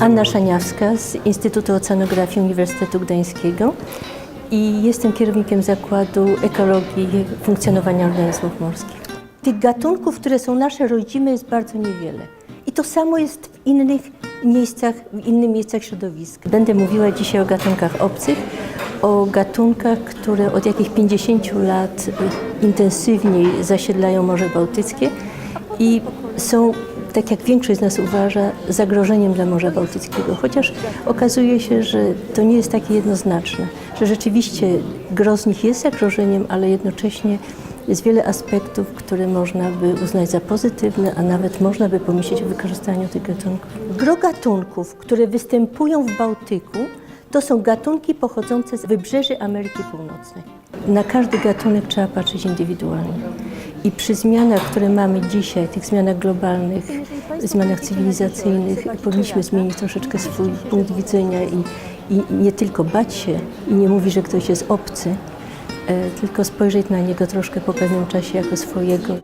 Anna Szaniawska z Instytutu Oceanografii Uniwersytetu Gdańskiego i jestem kierownikiem Zakładu Ekologii Funkcjonowania Organizmów Morskich. Tych gatunków, które są nasze rodzime jest bardzo niewiele. I to samo jest w innych miejscach, w innych miejscach środowiska. Będę mówiła dzisiaj o gatunkach obcych, o gatunkach, które od jakich 50 lat intensywniej zasiedlają Morze Bałtyckie i są, tak jak większość z nas uważa, zagrożeniem dla Morza Bałtyckiego. Chociaż okazuje się, że to nie jest takie jednoznaczne, że rzeczywiście gro z nich jest zagrożeniem, ale jednocześnie jest wiele aspektów, które można by uznać za pozytywne, a nawet można by pomyśleć o wykorzystaniu tych gatunków. Gro gatunków, które występują w Bałtyku, to są gatunki pochodzące z wybrzeży Ameryki Północnej. Na każdy gatunek trzeba patrzeć indywidualnie. I przy zmianach, które mamy dzisiaj, tych zmianach globalnych, zmianach cywilizacyjnych, powinniśmy zmienić troszeczkę swój punkt widzenia i, i nie tylko bać się i nie mówić, że ktoś jest obcy, e, tylko spojrzeć na niego troszkę po pewnym czasie jako swojego.